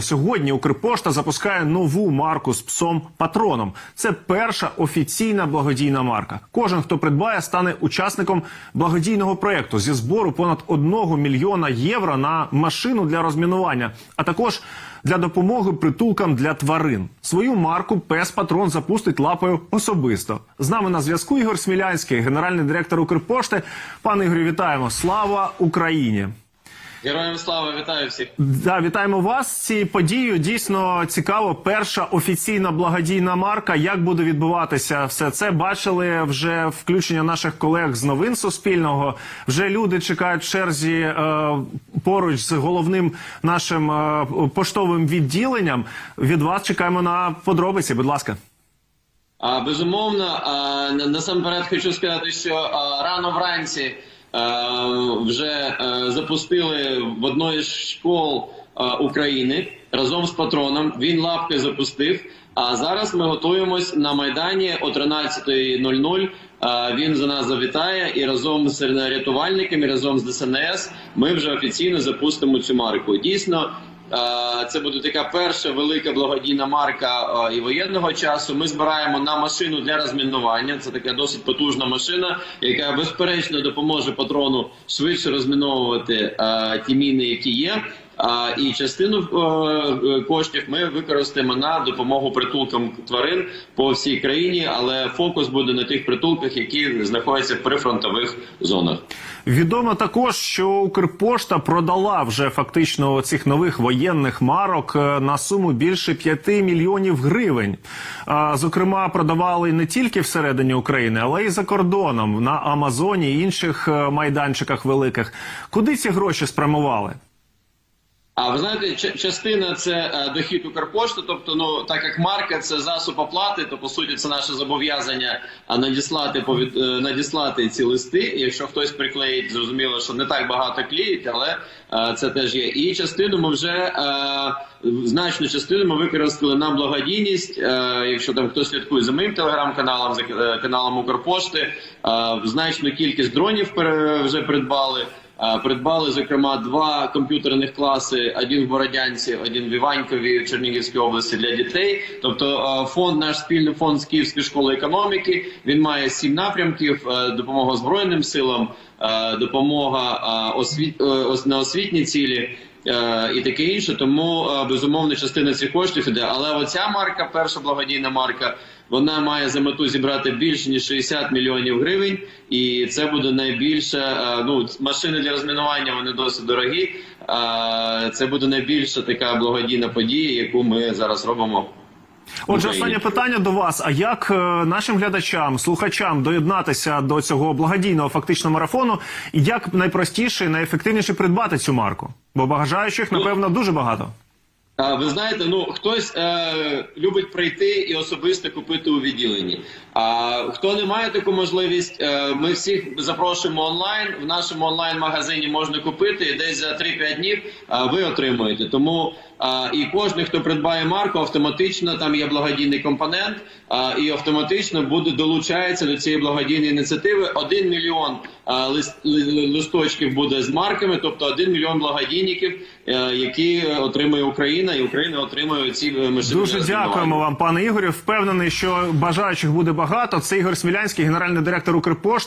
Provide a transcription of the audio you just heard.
Сьогодні Укрпошта запускає нову марку з псом патроном. Це перша офіційна благодійна марка. Кожен, хто придбає, стане учасником благодійного проєкту зі збору понад 1 мільйона євро на машину для розмінування, а також для допомоги притулкам для тварин. Свою марку пес патрон запустить лапою особисто. З нами на зв'язку Ігор Смілянський, генеральний директор Укрпошти. Пане Ігорю, вітаємо! Слава Україні! Героям слава, вітаю всіх. Да, вітаємо вас цією подією. Дійсно цікаво. Перша офіційна благодійна марка. Як буде відбуватися все це? Бачили вже включення наших колег з новин Суспільного. Вже люди чекають в черзі е, поруч з головним нашим е, поштовим відділенням. Від вас чекаємо на подробиці. Будь ласка. А, безумовно, а, насамперед хочу сказати, що а, рано вранці вже запустили в одної з школ України разом з патроном. Він лапки запустив. А зараз ми готуємось на майдані о 13.00. А, Він за нас завітає і разом з рятувальниками, разом з ДСНС ми вже офіційно запустимо цю марку. Дійсно. Е, Це буде така перша велика благодійна марка е, і воєнного часу. Ми збираємо на машину для розмінування. Це така досить потужна машина, яка безперечно допоможе патрону швидше розміновувати е, ті міни, які є. І частину е, коштів ми використаємо на допомогу притулкам тварин по всій країні, але фокус буде на тих притулках, які знаходяться в прифронтових зонах. Відомо також, що Укрпошта продала вже фактично цих нових воєнних марок е, на суму більше 5 мільйонів гривень. Зокрема, продавали не тільки всередині України, але й за кордоном на Амазоні і інших е, майданчиках великих. Куди ці гроші спрямували? А ви знаєте, ча- частина це е, дохід Укрпошти, тобто, ну так як марка це засоб оплати, то по суті це наше зобов'язання а, надіслати повід... е, надіслати ці листи. Якщо хтось приклеїть, зрозуміло, що не так багато клеїть, але е, це теж є. І частину ми вже значну частину ми використали на благодійність. Якщо там хтось слідкує за моїм телеграм-каналом, за каналом Укрпошти, е, значну кількість дронів вже придбали. Придбали зокрема два комп'ютерних класи: один в Бородянці, один в Іванькові Чернігівській області для дітей. Тобто, фонд, наш спільний фонд з Київської школи економіки. Він має сім напрямків: е, допомога збройним силам, е, допомога е, на освітні цілі. Е, І таке інше, тому е, безумовно частина цих коштів іде. Але оця марка, перша благодійна марка, вона має за мету зібрати більше ніж 60 мільйонів гривень, і це буде найбільше. е, Ну машини для розмінування вони досить дорогі. А Це буде найбільша така благодійна подія, яку ми зараз робимо. Отже, останнє питання до вас: а як е, нашим глядачам, слухачам доєднатися до цього благодійного фактично марафону, і як найпростіше і найефективніше придбати цю марку? Бо бажаючих, напевно, дуже багато. Ви знаєте, ну хтось е, любить прийти і особисто купити у відділенні. А хто не має таку можливість, е, ми всіх запрошуємо онлайн. В нашому онлайн-магазині можна купити і десь за 3-5 днів е, ви отримуєте. Тому е, і кожен, хто придбає марку, автоматично там є благодійний компонент, е, і автоматично буде долучається до цієї благодійної ініціативи. Один мільйон е, лист, листочків буде з марками, тобто один мільйон благодійників, е, які отримує Україна, і Україна отримує ці е, машини. Дуже дякуємо вам, пане Ігорю. Впевнений, що бажаючих буде багато. Це Ігор Смілянський, генеральний директор Укрпошти.